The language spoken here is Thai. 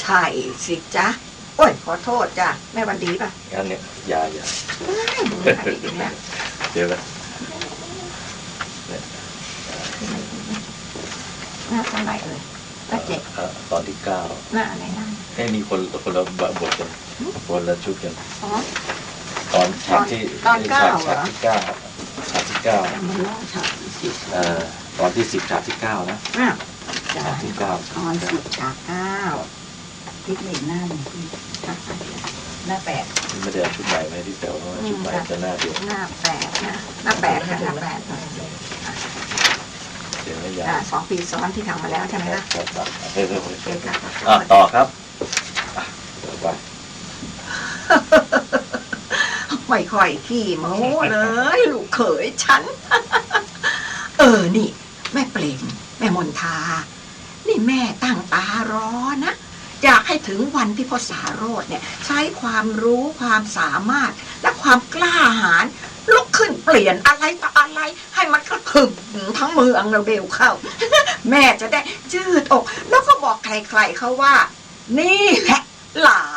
ใช่สิจ๊ะ โอ้ย ขอโทษจ้ะ แม่วันดีป่ะงั้นเนี่ยอยาอย่าไม่ดูอะไรอีกเนี่ยเดี๋ยวนะหน้าเท่าไหร่เอ่ยหน้าเจ็ดเอ่อตอนที่เก้าหน้าอะไรหน้าให้มีคนคนละบทกันคนละชุดกัน อ๋อ ตอนฉากที่ตอนเก้าฉากเหรอ ฉากที่เก้าฉากที่เก้ามันเล่าฉากที่สิบเอ่อตอนที่สิบฉากที่เก้านะ อ้าวจ้ะฉากที่เก้าตอนสิบฉากเก้า คิดเลยหน้าหนึ่งหน้าแปดไม่ได้เอาชุดใหม่มาให้พี่เต๋อเพราะว่าชุดใหม่จะหน้าเดียวหน้าแปดนะหน้าแปดค่ะหน้าแปดเดี๋ยวไม่ยาอ่าวสองปีซ้อนที่ทำมาแล้วใช่ไหมล่ะครับครับเฮ้ยเฮ้ยโอเคเฮ้ยค่ะอะต่อครับอะเดี๋ยวไปไม่ค่อยขี้โม้เลยลูกเขยฉัน เออนี่ แม่เปลมแม่มนทา นี่แม่ตั้งตารอนะ อยากให้ถึงวันที่พ่อสาโรดเนี่ยใช้ความรู้ความสามารถ และความกล้าหาญลุกขึ้นเปลี่ยนอะไรต่ออะไร ให้มันกระถึงทั้งเมืองเร็วเข้า แม่จะได้จืดอก แล้วก็บอกใครๆเขาว่า นี่แหละหลาน